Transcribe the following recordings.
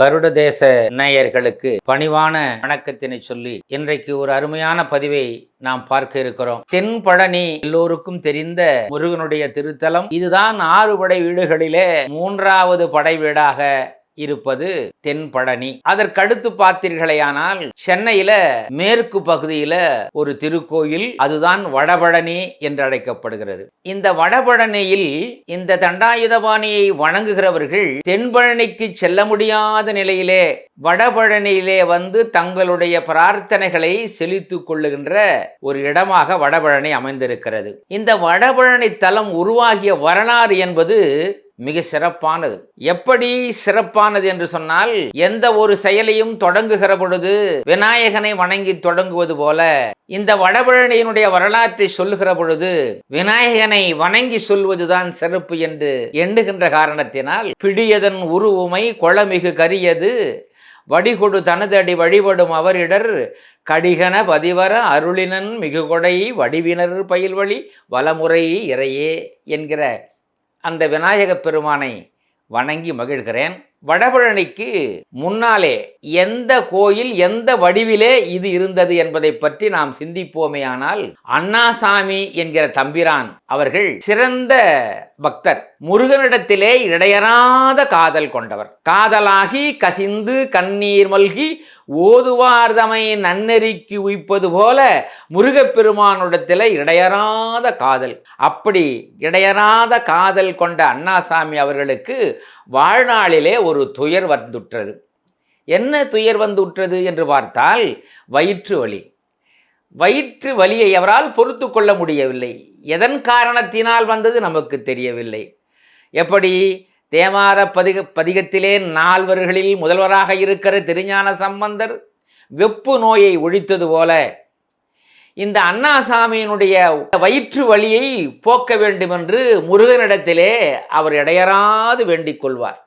கருட தேச நேயர்களுக்கு பணிவான வணக்கத்தினை சொல்லி இன்றைக்கு ஒரு அருமையான பதிவை நாம் பார்க்க இருக்கிறோம். தென்பழனி எல்லோருக்கும் தெரிந்த முருகனுடைய திருத்தலம். இதுதான் ஆறு படை வீடுகளிலே மூன்றாவது படை வீடாக இருப்பது தென்பழனி அதற்கடுத்து பார்த்தீர்களேயானால் சென்னையில மேற்கு பகுதியில ஒரு திருக்கோயில் அதுதான் வடபழனி என்று அழைக்கப்படுகிறது. இந்த வடபழனியில் இந்த தண்டாயுதபாணியை வணங்குகிறவர்கள் தென்பழனிக்கு செல்ல முடியாத நிலையிலே வடபழனியிலே வந்து தங்களுடைய பிரார்த்தனைகளை செலுத்திக் கொள்ளுகின்ற ஒரு இடமாக வடபழனி அமைந்திருக்கிறது. இந்த வடபழனி தலம் உருவாகிய வரலாறு என்பது மிக சிறப்பானது. எப்படி சிறப்பானது என்று சொன்னால் எந்த ஒரு செயலையும் தொடங்குகிற பொழுது விநாயகனை வணங்கி தொடங்குவது போல இந்த வடபழனியினுடைய வரலாற்றை சொல்லுகிற பொழுது விநாயகனை வணங்கி சொல்வதுதான் சிறப்பு என்று எண்ணுகின்ற காரணத்தினால் பிடியதன் உருவுமை கொளமிகு கரியது வடிகொடு தனதடி வழிபடும் அவரிடர் கடிகன பதிவர அருளினன் மிகுகொடை வடிவினர் பயில்வழி வலமுறை இறையே என்கிற அந்த விநாயகப் பெருமானை வணங்கி மகிழ்கிறேன். வடபழனிக்கு முன்னாலே எந்த கோயில் எந்த வடிவிலே இது இருந்தது என்பதை பற்றி நாம் சிந்திப்போமேயானால் அண்ணாசாமி என்கிற தம்பிரான் அவர்கள் சிறந்த பக்தர். முருகனிடத்திலே இடையறாத காதல் கொண்டவர். காதலாகி கசிந்து கண்ணீர் மல்கி ஓதுவார்தமை நன்னெறிக்கு உய்ப்பது போல முருகப்பெருமானிடத்தில் இடையறாத காதல். அப்படி இடையறாத காதல் கொண்ட அண்ணாசாமி அவர்களுக்கு வாழ்நாளிலே ஒரு துயர் வந்துற்றது. என்ன துயர் வந்துற்றது என்று பார்த்தால் வயிற்று வலி. வயிற்று வலியை அவரால் பொறுத்து கொள்ள முடியவில்லை. எதன் காரணத்தினால் வந்தது நமக்கு தெரியவில்லை. எப்படி? தேவார பதிக பதிகத்திலே நால்வர்களில் முதல்வராக இருக்கிற திருஞான சம்பந்தர் வெப்பு நோயை ஒழித்தது போல இந்த அண்ணாசாமியினுடைய வயிற்று வழியை போக்க வேண்டும் என்று முருகனிடத்திலே அவர் இடையறாது வேண்டிக் கொள்வார்.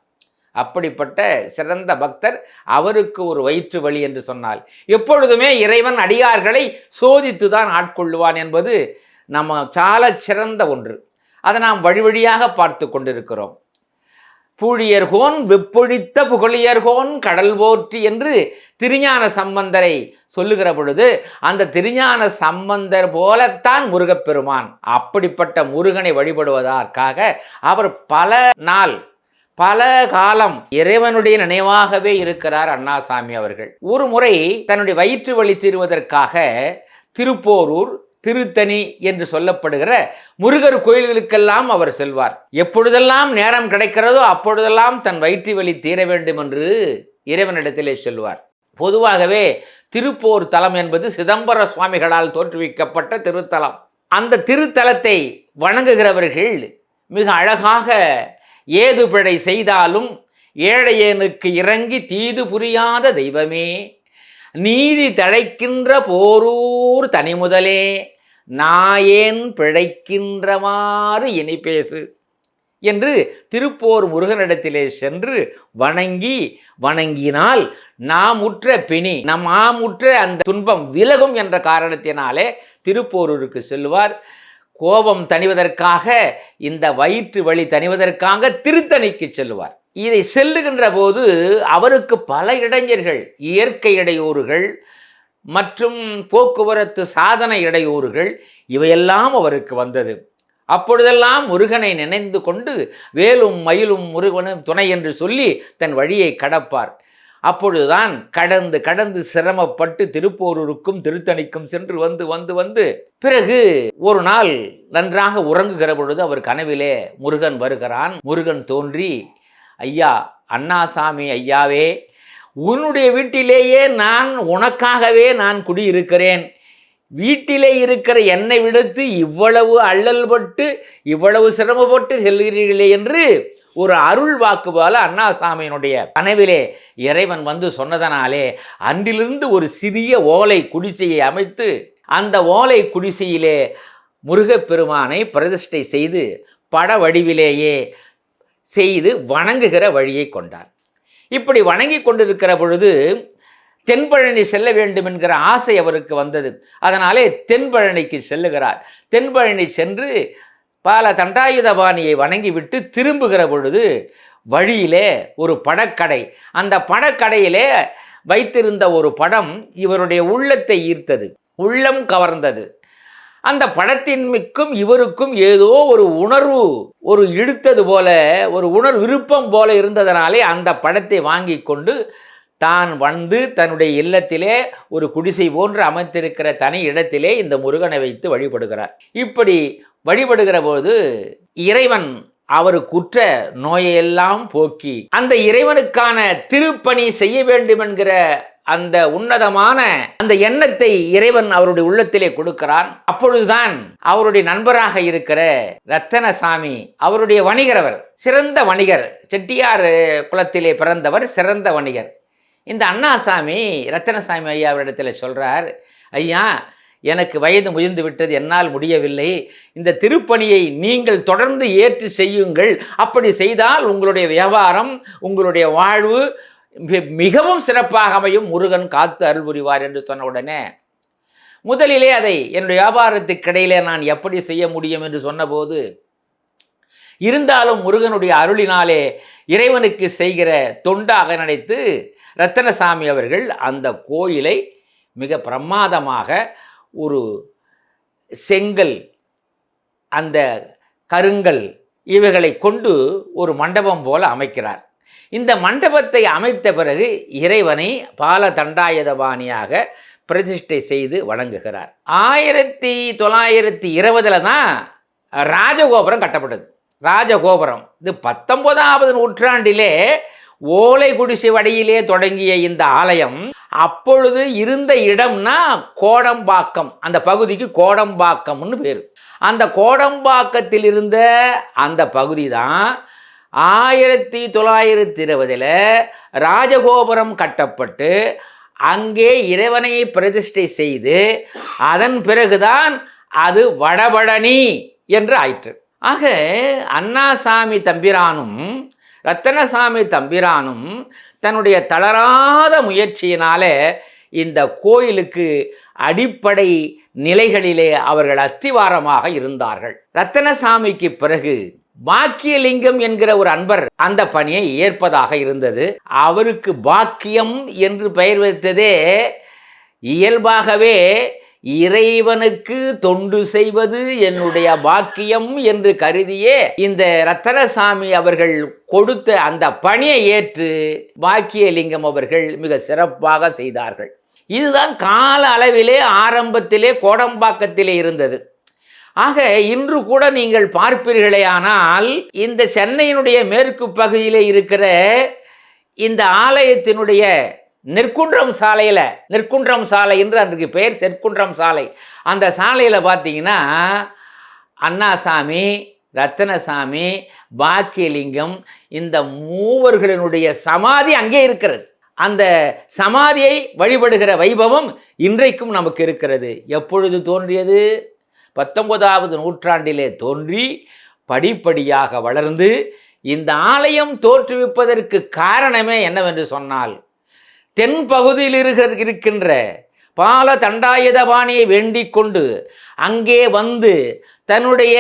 அப்படிப்பட்ட சிறந்த பக்தர் அவருக்கு ஒரு வயிற்று வழி என்று சொன்னால் எப்பொழுதுமே இறைவன் அடியார்களை சோதித்து தான் ஆட்கொள்ளுவான் என்பது நம்ம சால சிறந்த ஒன்று. அதை நாம் வழி வழியாக பார்த்து கொண்டிருக்கிறோம். பூழியர்கோன் வெப்பொழித்த புகழியர்கோன் கடல் போற்றி என்று திருஞான சம்பந்தரை சொல்லுகிற பொழுது அந்த திருஞான சம்பந்தர் போலத்தான் முருகப்பெருமான். அப்படிப்பட்ட முருகனை வழிபடுவதற்காக அவர் பல நாள் பல காலம் இறைவனுடைய நினைவாகவே இருக்கிறார் அண்ணாசாமி அவர்கள். ஒரு முறை தன்னுடைய வயிற்று வலி தீர்வதற்காக திருப்போரூர் திருத்தணி என்று சொல்லப்படுகிற முருகர் கோயில்களுக்கெல்லாம் அவர் செல்வார். எப்பொழுதெல்லாம் நேரம் கிடைக்கிறதோ அப்பொழுதெல்லாம் தன் வயிற்று வலி தீர வேண்டும் என்று இறைவனிடத்திலே செல்வார். பொதுவாகவே திருப்போர் தலம் என்பது சிதம்பர சுவாமிகளால் தோற்றுவிக்கப்பட்ட திருத்தலம். அந்த திருத்தலத்தை வணங்குகிறவர்கள் மிக அழகாக ஏது பிழை செய்தாலும் ஏழையனுக்கு இறங்கி தீது புரியாத தெய்வமே நீதி தழைக்கின்ற போரூர் தனிமுதலே நாயேன் பிழைக்கின்றவாறு இனி பேசு என்று திருப்போர் முருகனிடத்திலே சென்று வணங்கி வணங்கினால் நாம் உற்ற பிணி நம் ஆமுற்ற அந்த துன்பம் விலகும் என்ற காரணத்தினாலே திருப்போரூருக்கு செல்வார். கோபம் தணிவதற்காக இந்த வயிற்று வழி தணிவதற்காக திருத்தணிக்கு செல்வார். இதை செல்லுகின்ற போது அவருக்கு பல இளைஞர்கள் இயற்கை இடையூறுகள் மற்றும் போக்குவரத்து சாதன இடையூறுகள் இவையெல்லாம் அவருக்கு வந்தது. அப்பொழுதெல்லாம் முருகனை நினைந்து கொண்டு வேலும் மயிலும் முருகனும் துணை என்று சொல்லி தன் வழியை கடப்பார். அப்பொழுதுதான் கடந்து கடந்து சிரமப்பட்டு திருப்போரூருக்கும் திருத்தணிக்கும் சென்று வந்து வந்து வந்து பிறகு ஒரு நாள் நன்றாக உறங்குகிற பொழுது அவர் கனவிலே முருகன் வருகிறான். முருகன் தோன்றி ஐயா அண்ணாசாமி ஐயாவே உன்னுடைய வீட்டிலேயே நான் உனக்காகவே நான் குடியிருக்கிறேன். வீட்டிலே இருக்கிற என்னை விடுத்து இவ்வளவு அல்லல் பட்டு இவ்வளவு சிரமப்பட்டு செல்கிறீர்களே என்று ஒரு அருள் வாக்கு போல அண்ணாசாமியினுடைய கனவிலே இறைவன் வந்து சொன்னதனாலே அன்றிலிருந்து ஒரு சிறிய ஓலை குடிசையை அமைத்து அந்த ஓலை குடிசையிலே முருகப்பெருமானை பிரதிஷ்டை செய்து பட வடிவிலேயே செய்து வணங்குகிற வழியை கொண்டார். இப்படி வணங்கி கொண்டிருக்கிற பொழுது தென்பழனி செல்ல வேண்டும் என்கிற ஆசை அவருக்கு வந்தது. அதனாலே தென்பழனிக்கு செல்லுகிறார். தென்பழனி சென்று பல தண்டாயுதபாணியை வணங்கிவிட்டு திரும்புகிற பொழுது வழியிலே ஒரு படக்கடை அந்த படக்கடையிலே வைத்திருந்த ஒரு படம் இவருடைய உள்ளத்தை ஈர்த்தது. உள்ளம் கவர்ந்தது. அந்த படத்தின்மைக்கும் இவருக்கும் ஏதோ ஒரு உணர்வு ஒரு இழுத்தது போல ஒரு உணர்வு விருப்பம் போல இருந்ததனாலே அந்த படத்தை வாங்கி கொண்டு தான் வந்து தன்னுடைய இல்லத்திலே ஒரு குடிசை போன்று அமைத்திருக்கிற தனி இடத்திலே இந்த முருகனை வைத்து வழிபடுகிறார். இப்படி வழிபடுகிற போது இறைவன் அவர் குற்ற நோயையெல்லாம் போக்கி அந்த இறைவனுக்கான திருப்பணி செய்ய வேண்டும் என்கிற அந்த உன்னதமான அந்த எண்ணத்தை இறைவன் அவருடைய உள்ளத்திலே கொடுக்கிறான். அப்பொழுதுதான் அவருடைய நண்பராக இருக்கிற ரத்தனசாமி அவருடைய வணிகரவர் சிறந்த வணிகர் செட்டியார் குலத்திலே பிறந்தவர் சிறந்த வணிகர். இந்த அண்ணாசாமி ரத்தனசாமி ஐயா அவரிடத்தில் சொல்கிறார் ஐயா எனக்கு வயது முயந்து விட்டது என்னால் முடியவில்லை. இந்த திருப்பணியை நீங்கள் தொடர்ந்து ஏற்று செய்யுங்கள். அப்படி செய்தால் உங்களுடைய வியாபாரம் உங்களுடைய வாழ்வு மிகவும் சிறப்பாக அமையும் முருகன் காத்து அருள் புரிவார் என்று சொன்ன உடனே முதலிலே அதை என்னுடைய வியாபாரத்துக்கு இடையிலே நான் எப்படி செய்ய முடியும் என்று சொன்னபோது இருந்தாலும் முருகனுடைய அருளினாலே இறைவனுக்கு செய்கிற தொண்டாக நினைத்து ரத்தனசாமி அவர்கள் அந்த கோயிலை மிக பிரமாதமாக ஒரு செங்கல் அந்த கருங்கல் இவைகளை கொண்டு ஒரு மண்டபம் போல அமைக்கிறார். இந்த மண்டபத்தை அமைத்த பிறகு இறைவனை பால தண்டாயுதபாணியாக பிரதிஷ்டை செய்து வணங்குகிறார். ஆயிரத்தி தொள்ளாயிரத்தி இருபதுல தான் ராஜகோபுரம் கட்டப்பட்டது. ராஜகோபுரம். இது பத்தொன்பதாவது நூற்றாண்டிலே ஓலை குடிசை வடியிலே தொடங்கிய இந்த ஆலயம். அப்பொழுது இருந்த இடம்னா கோடம்பாக்கம். அந்த பகுதிக்கு கோடம்பாக்கம்னு பேர். அந்த கோடம்பாக்கத்தில் இருந்த அந்த பகுதி தான் ஆயிரத்தி தொள்ளாயிரத்தி இருபதில் ராஜகோபுரம் கட்டப்பட்டு அங்கே இறைவனை பிரதிஷ்டை செய்து அதன் பிறகுதான் அது வடபழனி என்று ஆயிற்று. ஆக அண்ணாசாமி தம்பிரானும் ரத்தனசாமி தம்பிரானும் தன்னுடைய தளராத முயற்சியினால இந்த கோயிலுக்கு அடிப்படை நிலைகளிலே அவர்கள் அஸ்திவாரமாக இருந்தார்கள். ரத்தனசாமிக்கு பிறகு பாக்கியலிங்கம் என்கிற ஒரு அன்பர் அந்த பணியை ஏற்பதாக இருந்தது. அவருக்கு பாக்கியம் என்று பெயர் வைத்ததே இயல்பாகவே இறைவனுக்கு தொண்டு செய்வது என்னுடைய பாக்கியம் என்று கருதியே இந்த ரத்தனசாமி அவர்கள் கொடுத்த அந்த பணியை ஏற்று பாக்கியலிங்கம் அவர்கள் மிக சிறப்பாக செய்தார்கள். இதுதான் கால அளவிலே ஆரம்பத்திலே கோடம்பாக்கத்திலே இருந்தது. ஆக இன்று கூட நீங்கள் பார்ப்பீர்களே ஆனால் இந்த சென்னையினுடைய மேற்கு பகுதியிலே இருக்கிற இந்த ஆலயத்தினுடைய நெற்குன்றம் சாலையில் நெற்குன்றம் சாலை என்று அன்றைக்கு பெயர் செற்குன்றம் சாலை. அந்த சாலையில் பார்த்தீங்கன்னா அண்ணாசாமி ரத்தனசாமி பாக்கியலிங்கம் இந்த மூவர்களினுடைய சமாதி அங்கே இருக்கிறது. அந்த சமாதியை வழிபடுகிற வைபவம் இன்றைக்கும் நமக்கு இருக்கிறது. எப்பொழுது தோன்றியது? பத்தொன்பதாவது நூற்றாண்டிலே தோன்றி படிப்படியாக வளர்ந்து இந்த ஆலயம் தோற்றுவிப்பதற்கு காரணமே என்னவென்று சொன்னால் தென் பகுதியில் இருக்கிற- இருக்கின்ற பால தண்டாயுதபாணியை வேண்டிக் கொண்டு அங்கே வந்து தன்னுடைய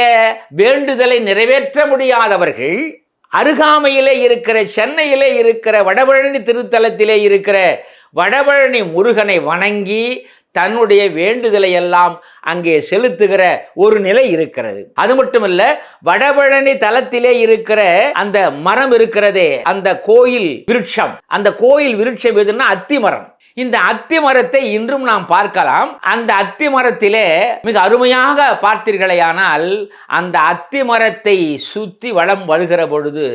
வேண்டுதலை நிறைவேற்ற முடியாதவர்கள் அருகாமையிலே இருக்கிற சென்னையிலே இருக்கிற வடபழனி திருத்தலத்திலே இருக்கிற வடபழனி முருகனை வணங்கி தன்னுடைய வேண்டுதலை எல்லாம் அங்கே செலுத்துகிற ஒரு நிலை இருக்கிறது. அது மட்டுமல்ல வடபழனி தலத்திலே இருக்கிற அந்த மரம் இருக்கிறதே அந்த கோயில் விருட்சம். அந்த கோயில் விருட்சம் எதுன்னா அத்தி மரம். இந்த அத்தி மரத்தை இன்றும் நாம் பார்க்கலாம். அந்த அத்தி மரத்திலே மிக அருமையாக பார்த்தீர்களேயானால் அந்த அத்தி மரத்தை சுத்தி வளம் வருகிற பொழுது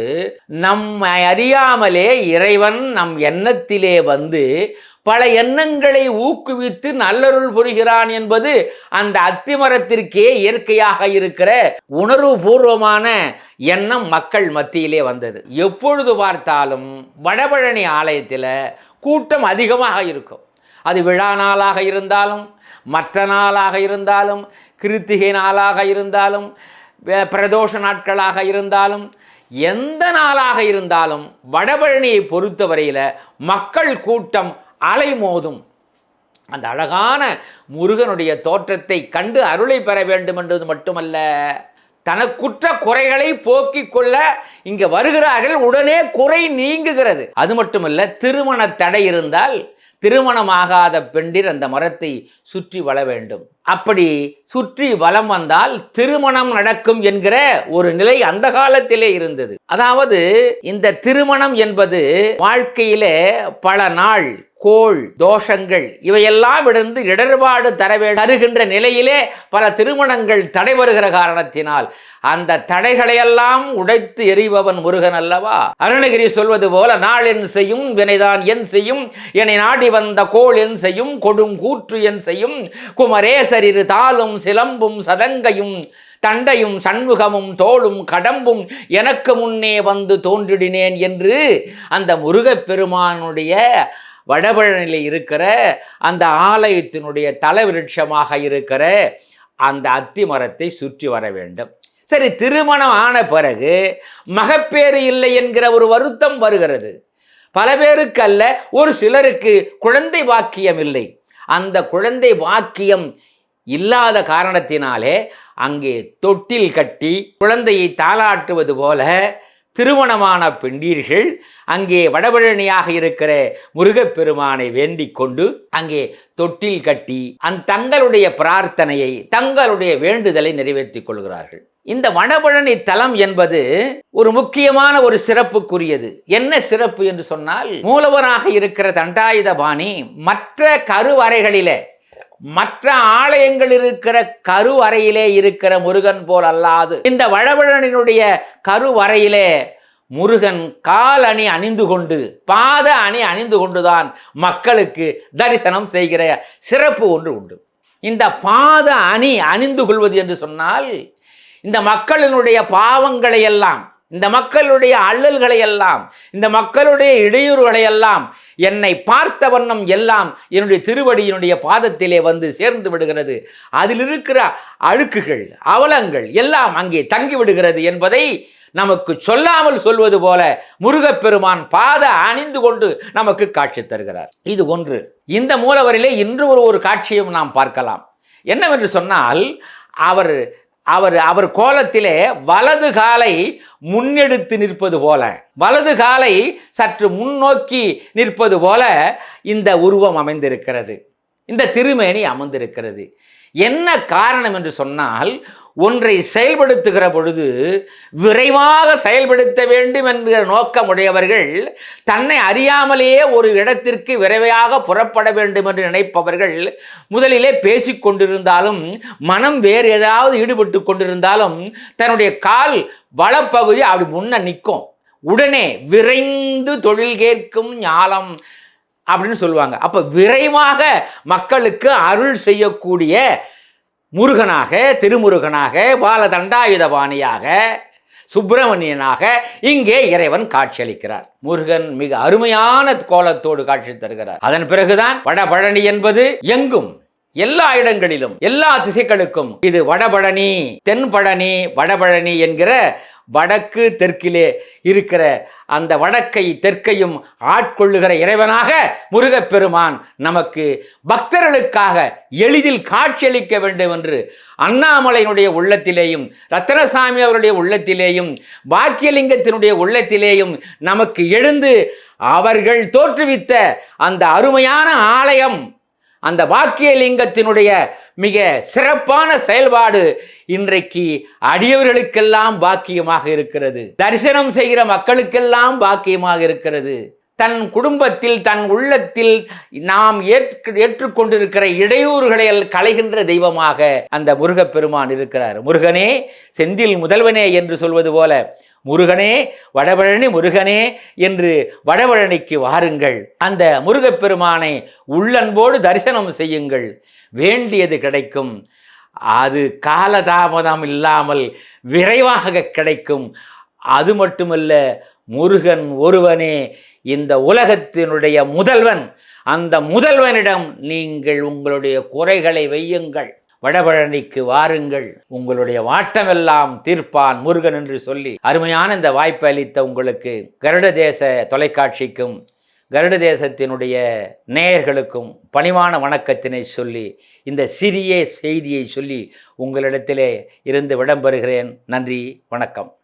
நம்மை அறியாமலே இறைவன் நம் எண்ணத்திலே வந்து பல எண்ணங்களை ஊக்குவித்து நல்லருள் புரிகிறான் என்பது அந்த அத்திமரத்திற்கே இயற்கையாக இருக்கிற உணர்வு பூர்வமான எண்ணம் மக்கள் மத்தியிலே வந்தது. எப்பொழுது பார்த்தாலும் வடபழனி ஆலயத்தில் கூட்டம் அதிகமாக இருக்கும். அது விழா நாளாக இருந்தாலும் மற்ற நாளாக இருந்தாலும் கிருத்திகை நாளாக இருந்தாலும் பிரதோஷ நாட்களாக இருந்தாலும் எந்த நாளாக இருந்தாலும் வடபழனியை பொறுத்தவரையில் மக்கள் கூட்டம் அலை மோதும். அந்த அழகான முருகனுடைய தோற்றத்தை கண்டு அருளை பெற வேண்டும் என்பது மட்டுமல்ல தனக்குற்ற குறைகளை போக்கிக் கொள்ள இங்கே வருகிறார்கள் உடனே குறை நீங்குகிறது. அது மட்டுமல்ல திருமண தடை இருந்தால் திருமணமாகாத பெண்டிர் அந்த மரத்தை சுற்றி வள வேண்டும். அப்படி சுற்றி வலம் வந்தால் திருமணம் நடக்கும் என்கிற ஒரு நிலை அந்த காலத்திலே இருந்தது. அதாவது இந்த திருமணம் என்பது வாழ்க்கையிலே பல நாள் கோள் தோஷங்கள் இவையெல்லாம் இருந்து இடர்பாடு தரவே தருகின்ற நிலையிலே பல திருமணங்கள் தடை வருகிற காரணத்தினால் அந்த தடைகளையெல்லாம் உடைத்து எறிபவன் முருகன் அல்லவா? அருணகிரி சொல்வது போல நாள் என் செய்யும் வினைதான் என் செய்யும் என்னை நாடி வந்த கோள் என் செய்யும் கொடும் கூற்று என் செய்யும் குமரேசரிரு தாளும் சிலம்பும் சதங்கையும் தண்டையும் சண்முகமும் தோளும் கடம்பும் எனக்கு முன்னே வந்து தோன்றிடினேன் என்று அந்த முருகப்பெருமானுடைய வடபழனியில் இருக்கிற அந்த ஆலயத்தினுடைய தலைவிருட்சமாக இருக்கிற அந்த அத்தி மரத்தை சுற்றி வர வேண்டும். சரி திருமணம் ஆன பிறகு மகப்பேறு இல்லை என்கிற ஒரு வருத்தம் வருகிறது. பல பேருக்கு அல்ல ஒரு சிலருக்கு குழந்தை வாக்கியம் இல்லை. அந்த குழந்தை வாக்கியம் இல்லாத காரணத்தினாலே அங்கே தொட்டில் கட்டி குழந்தையை தாளாட்டுவது போல திருமணமான பெண்டீர்கள் அங்கே வடபழனியாக இருக்கிற முருகப்பெருமானை வேண்டிக் கொண்டு அங்கே தொட்டில் கட்டி அந்த தங்களுடைய பிரார்த்தனையை தங்களுடைய வேண்டுதலை நிறைவேற்றிக் கொள்கிறார்கள். இந்த வடபழனி தலம் என்பது ஒரு முக்கியமான ஒரு சிறப்புக்குரியது. என்ன சிறப்பு என்று சொன்னால் மூலவராக இருக்கிற தண்டாயுதபாணி மற்ற கருவறைகளில மற்ற ஆலயங்கள் இருக்கிற கருவறையிலே இருக்கிற முருகன் போல் அல்லாது இந்த வழவழனினுடைய கருவறையிலே முருகன் கால் அணி அணிந்து கொண்டு பாத அணி அணிந்து கொண்டுதான் மக்களுக்கு தரிசனம் செய்கிற சிறப்பு ஒன்று உண்டு. இந்த பாத அணி அணிந்து கொள்வது என்று சொன்னால் இந்த மக்களினுடைய பாவங்களை எல்லாம் இந்த மக்களுடைய அல்லல்களை எல்லாம் இந்த மக்களுடைய இடையூறுகளை எல்லாம் என்னை பார்த்த வண்ணம் எல்லாம் என்னுடைய திருவடியினுடைய பாதத்திலே வந்து சேர்ந்து விடுகிறது. அதில் இருக்கிற அழுக்குகள் அவலங்கள் எல்லாம் அங்கே தங்கி விடுகிறது என்பதை நமக்கு சொல்லாமல் சொல்வது போல முருகப்பெருமான் பாத அணிந்து கொண்டு நமக்கு காட்சி தருகிறார். இது ஒன்று. இந்த மூலவரிலே இன்று ஒரு ஒரு காட்சியும் நாம் பார்க்கலாம். என்னவென்று சொன்னால் அவர் அவர் அவர் கோலத்திலே வலது காலை முன்னெடுத்து நிற்பது போல. வலது காலை சற்று முன்னோக்கி நிற்பது போல இந்த உருவம் அமைந்திருக்கிறது. இந்த திருமேனி அமர்ந்திருக்கிறது. என்ன காரணம் என்று சொன்னால் ஒன்றை செயல்படுத்துகிற பொழுது விரைவாக செயல்படுத்த வேண்டும் என்கிற நோக்கமுடையவர்கள் தன்னை அறியாமலேயே ஒரு இடத்திற்கு விரைவாக புறப்பட வேண்டும் என்று நினைப்பவர்கள் முதலிலே பேசிக்கொண்டிருந்தாலும் மனம் வேறு ஏதாவது ஈடுபட்டு கொண்டிருந்தாலும் தன்னுடைய கால் வளப்பகுதி அப்படி முன்ன நிற்கும். உடனே விரைந்து தொழில் கேட்கும் ஞாலம். அப்படின்னு சொல்லுவாங்க. அப்போ விரைவாக மக்களுக்கு அருள் செய்யக்கூடிய முருகனாக திருமுருகனாக பாலதண்டாயுதபாணியாக சுப்பிரமணியனாக இங்கே இறைவன் காட்சியளிக்கிறார். முருகன் மிக அருமையான கோலத்தோடு காட்சி தருகிறார். அதன் பிறகுதான் வடபழனி என்பது எங்கும் எல்லா இடங்களிலும் எல்லா திசைகளுக்கும் இது வடபழனி தென்பழனி வடபழனி என்கிற வடக்கு தெற்கிலே இருக்கிற அந்த வடக்கை தெற்கையும் ஆட்கொள்ளுகிற இறைவனாக முருகப்பெருமான் நமக்கு பக்தர்களுக்காக எளிதில் காட்சியளிக்க வேண்டும் என்று அண்ணாமலையினுடைய உள்ளத்திலேயும் ரத்தனசாமி அவருடைய உள்ளத்திலேயும் பாக்கியலிங்கத்தினுடைய உள்ளத்திலேயும் நமக்கு எழுந்து அவர்கள் தோற்றுவித்த அந்த அருமையான ஆலயம் அந்த வாக்கியலிங்கத்தினுடைய மிக சிறப்பான செயல்பாடு இன்றைக்கு அடியவர்களுக்கெல்லாம் பாக்கியமாக இருக்கிறது. தரிசனம் செய்கிற மக்களுக்கெல்லாம் பாக்கியமாக இருக்கிறது. தன் குடும்பத்தில் தன் உள்ளத்தில் நாம் ஏற்று ஏற்றுக்கொண்டிருக்கிற இடையூறுகளை களைகின்ற தெய்வமாக அந்த முருகப்பெருமான் இருக்கிறார். முருகனே செந்தில் முதல்வனே என்று சொல்வது போல முருகனே வடபழனி முருகனே என்று வடபழனிக்கு வாருங்கள். அந்த முருகப்பெருமானை உள்ளன்போடு தரிசனம் செய்யுங்கள். வேண்டியது கிடைக்கும். அது காலதாமதம் இல்லாமல் விரைவாக கிடைக்கும். அது மட்டுமல்ல முருகன் ஒருவனே இந்த உலகத்தினுடைய முதல்வன். அந்த முதல்வனிடம் நீங்கள் உங்களுடைய குறைகளை வையுங்கள். வடபழனிக்கு வாருங்கள். உங்களுடைய வாட்டமெல்லாம் தீர்ப்பான் முருகன் என்று சொல்லி அருமையான இந்த வாய்ப்பு அளித்த உங்களுக்கு கருட தேச தொலைக்காட்சிக்கும் கருட தேசத்தினுடைய நேயர்களுக்கும் பணிவான வணக்கத்தினை சொல்லி இந்த சிறிய செய்தியை சொல்லி உங்களிடத்திலே இருந்து விடம்பெறுகிறேன். நன்றி வணக்கம்.